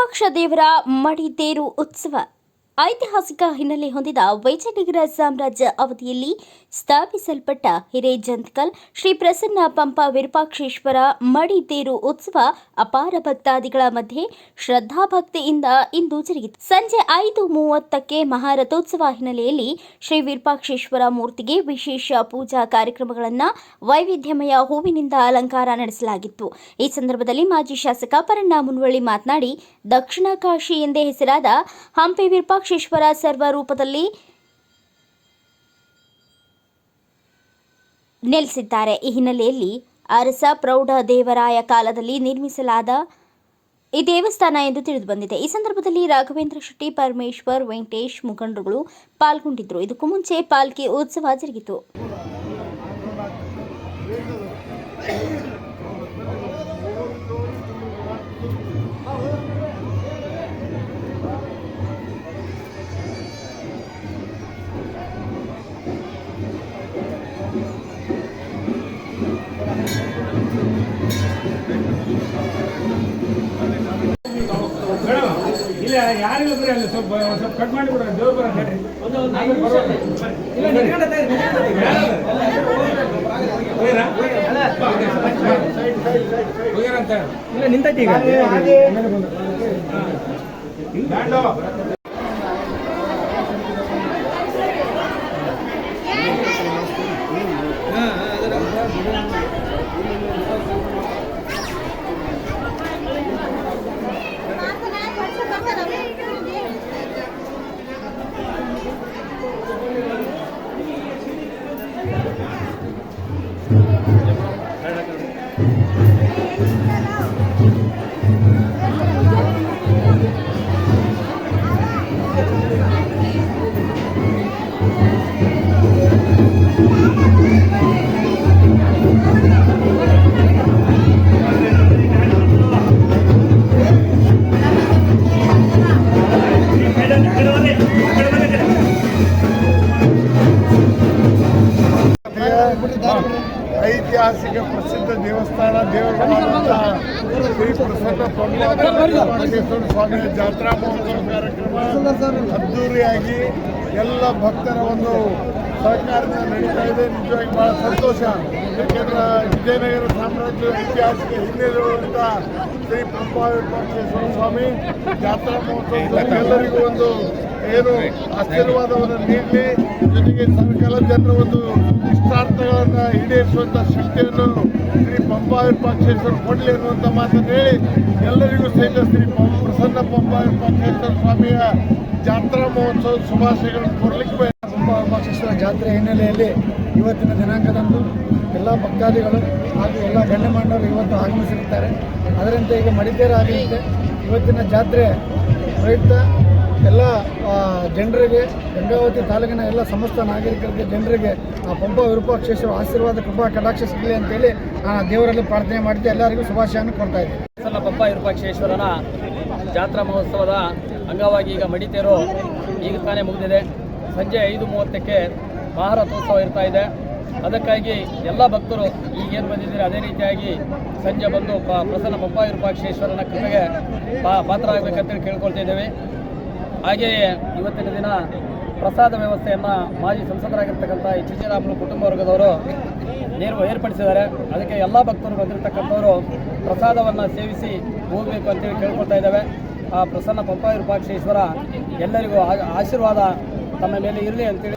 ವಿರೂಪಾಕ್ಷ ದೇವರ ಮಡಿತೇರು ಉತ್ಸವ. ಐತಿಹಾಸಿಕ ಹಿನ್ನೆಲೆ ಹೊಂದಿದ ವಿಜಯನಗರ ಸಾಮ್ರಾಜ್ಯ ಅವಧಿಯಲ್ಲಿ ಸ್ಥಾಪಿಸಲ್ಪಟ್ಟ ಹಿರೇಜಂತ್ಕಲ್, ಶ್ರೀ ಪ್ರಸನ್ನ ಪಂಪ ವಿರೂಪಾಕ್ಷೇಶ್ವರ ಮಡಿದೇರು ಉತ್ಸವ ಅಪಾರ ಭಕ್ತಾದಿಗಳ ಮಧ್ಯೆ ಶ್ರದ್ಧಾಭಕ್ತಿಯಿಂದ ಇಂದು ಜರುಗಿತು. ಸಂಜೆ ಐದು ಮೂವತ್ತಕ್ಕೆ ಮಹಾರಥೋತ್ಸವ ಹಿನ್ನೆಲೆಯಲ್ಲಿ ಶ್ರೀ ವಿರೂಪಾಕ್ಷೇಶ್ವರ ಮೂರ್ತಿಗೆ ವಿಶೇಷ ಪೂಜಾ ಕಾರ್ಯಕ್ರಮಗಳನ್ನು ವೈವಿಧ್ಯಮಯ ಹೂವಿನಿಂದ ಅಲಂಕಾರ ನಡೆಸಲಾಗಿತ್ತು. ಈ ಸಂದರ್ಭದಲ್ಲಿ ಮಾಜಿ ಶಾಸಕ ಪರಣ್ಣ ಮುನ್ವಳ್ಳಿ ಮಾತನಾಡಿ ದಕ್ಷಿಣ ಕಾಶಿ ಎಂದೇ ಹೆಸರಾದ ಹಂಪಿ ವಿರೂಪಾಕ್ಷೇಶ್ವರ ಸರ್ವ ರೂಪದಲ್ಲಿ ನೆಲೆಸಿದ್ದಾರೆ. ಈ ಹಿನ್ನೆಲೆಯಲ್ಲಿ ಅರಸ ಪ್ರೌಢ ದೇವರಾಯ ಕಾಲದಲ್ಲಿ ನಿರ್ಮಿಸಲಾದ ಈ ದೇವಸ್ಥಾನ ಎಂದು ತಿಳಿದು ಬಂದಿದೆ ಈ ಸಂದರ್ಭದಲ್ಲಿ ರಾಘವೇಂದ್ರ ಶೆಟ್ಟಿ, ಪರಮೇಶ್ವರ್, ವೆಂಕಟೇಶ್ ಮುಖಂಡರುಗಳು ಪಾಲ್ಗೊಂಡಿದ್ದರು. ಇದಕ್ಕೂ ಮುಂಚೆ ಪಾಲ್ಕಿ ಉತ್ಸವ ಜರುಗಿತು. ಇಲ್ಲ ಯಾರಿಲ್ಲ ಬರೀ ಅಲ್ಲಿ ಸ್ವಲ್ಪ ಸ್ವಲ್ಪ ಕಟ್ ಮಾಡಿ ಬಿಡ್ರಿ ದೇವ್ರು ಬರ? ಹೋಗ್ಯಾರಂತ ಇಲ್ಲ ನಿಂತೈತಿ ಈಗ. ಐತಿಹಾಸಿಕ ಪ್ರಸಿದ್ಧ ದೇವಸ್ಥಾನ ದೇವರುಗಳಾದಂತಹ ಶ್ರೀ ಸ್ವಾಮಿಯ ಜಾತ್ರಾ ಮಹೋತ್ಸವ ಕಾರ್ಯಕ್ರಮ ಅದ್ದೂರಿಯಾಗಿ ಎಲ್ಲ ಭಕ್ತರ ಒಂದು ಸಹಕಾರದಿಂದ ನಡೀತಾ ಇದೆ. ನಿಜವಾಗಿ ಬಹಳ ಸಂತೋಷ. ಯಾಕೆಂದ್ರೆ ವಿಜಯನಗರ ಸಾಮ್ರಾಜ್ಯ ಐತಿಹಾಸಿಕ ಹಿನ್ನೆಲೆಯುವಂಥ ಶ್ರೀ ಪಂಪಾವಿರೂಪಾಕ್ಷೇಶ್ವರ ಸ್ವಾಮಿ ಜಾತ್ರಾ ಮಹೋತ್ಸವ ಎಲ್ಲರಿಗೂ ಒಂದು ಏನು ಆಶೀರ್ವಾದವನ್ನು ನೀಡಲಿ. ಜೊತೆಗೆ ಸರ್ಕಾರ ಜನರ ಒಂದು ಇಷ್ಟಾರ್ಥಗಳನ್ನು ಈಡೇರಿಸುವಂಥ ಶಕ್ತಿಯನ್ನು ಶ್ರೀ ಪಂಪಾವಿರೂಪಾಕ್ಷೇಶ್ವರ ಕೊಡಲಿ ಅನ್ನುವಂಥ ಮಾತನ್ನು ಹೇಳಿ ಎಲ್ಲರಿಗೂ ಸಹಿತ ಶ್ರೀ ಪಂ ಪ್ರಸನ್ನ ಪಂಪಾವಿರೂಪಾಕ್ಷೇಶ್ವರ ಸ್ವಾಮಿಯ ಜಾತ್ರಾ ಮಹೋತ್ಸವ ಶುಭಾಶಯಗಳನ್ನು ಕೊಡಲಿಕ್ಕೆ ಪಂಪಾ ಪಂಪಾಕ್ಷೇಶ್ವರ ಜಾತ್ರೆ ಹಿನ್ನೆಲೆಯಲ್ಲಿ ಇವತ್ತಿನ ದಿನಾಂಕದಂದು ಎಲ್ಲ ಭಕ್ತಾದಿಗಳು ಹಾಗೂ ಎಲ್ಲ ಗಣ್ಯಮಾನ್ಯರು ಇವತ್ತು ಆಗಮಿಸಿರುತ್ತಾರೆ. ಅದರಂತೆ ಈಗ ಮಡಿಕೇರಿ ಆಗಲಿದೆ ಇವತ್ತಿನ ಜಾತ್ರೆ ಪ್ರಯುಕ್ತ ಎಲ್ಲ ಜನರಿಗೆ, ಗಂಗಾವತಿ ತಾಲೂಕಿನ ಎಲ್ಲ ಸಮಸ್ತ ನಾಗರಿಕರಿಗೆ, ಜನರಿಗೆ ಆ ಪಂಪ ವಿರೂಪಾಕ್ಷೇಶ್ವರ ಆಶೀರ್ವಾದ, ಕೃಪಾ, ಕಟಾಕ್ಷ ಸಿಗಲಿ ಅಂತೇಳಿ ನಾನು ದೇವರಲ್ಲಿ ಪ್ರಾರ್ಥನೆ ಮಾಡಿದ್ದೆ ಎಲ್ಲರಿಗೂ ಶುಭಾಶಯವನ್ನು ಕೊಡ್ತಾ ಇದ್ದೀನಿ. ಸಣ್ಣ ಪಂಪ ವಿರೂಪಾಕ್ಷೇಶ್ವರನ ಜಾತ್ರಾ ಮಹೋತ್ಸವದ ಅಂಗವಾಗಿ ಈಗ ಮಡಿತೇರು ಈಗ ತಾನೇ ಮುಗಿದಿದೆ. ಸಂಜೆ ಐದು ಮೂವತ್ತಕ್ಕೆ ಮಹಾರಥೋತ್ಸವ ಇರ್ತಾ ಇದೆ. ಅದಕ್ಕಾಗಿ ಎಲ್ಲ ಭಕ್ತರು ಈಗೇನು ಬಂದಿದ್ದೀರಿ, ಅದೇ ರೀತಿಯಾಗಿ ಸಂಜೆ ಬಂದು ಪ್ರಸನ್ನ ಪಂಪ ವಿರೂಪಾಕ್ಷೇಶ್ವರನ ಕೃಪೆಗೆ ಪಾತ್ರ ಆಗಬೇಕಂತೇಳಿ ಕೇಳ್ಕೊಳ್ತಾ ಇದ್ದೇವೆ. ಹಾಗೆಯೇ ಇವತ್ತಿನ ದಿನ ಪ್ರಸಾದ ವ್ಯವಸ್ಥೆಯನ್ನು ಮಾಜಿ ಸಂಸದರಾಗಿರ್ತಕ್ಕಂಥ ಎಚ್ ಜಿ ಕುಟುಂಬ ವರ್ಗದವರು ನೀರು ಏರ್ಪಡಿಸಿದ್ದಾರೆ. ಅದಕ್ಕೆ ಎಲ್ಲ ಭಕ್ತರು ಬಂದಿರತಕ್ಕಂಥವರು ಪ್ರಸಾದವನ್ನು ಸೇವಿಸಿ ಹೋಗಬೇಕು ಅಂತೇಳಿ ಕೇಳ್ಕೊಳ್ತಾ ಇದ್ದಾವೆ. ಆ ಪ್ರಸನ್ನ ಪಂಪ ವಿರೂಪಾಕ್ಷೇಶ್ವರ ಎಲ್ಲರಿಗೂ ಆಶೀರ್ವಾದ ತಮ್ಮ ಮೇಲೆ ಇರಲಿ ಅಂತೇಳಿ.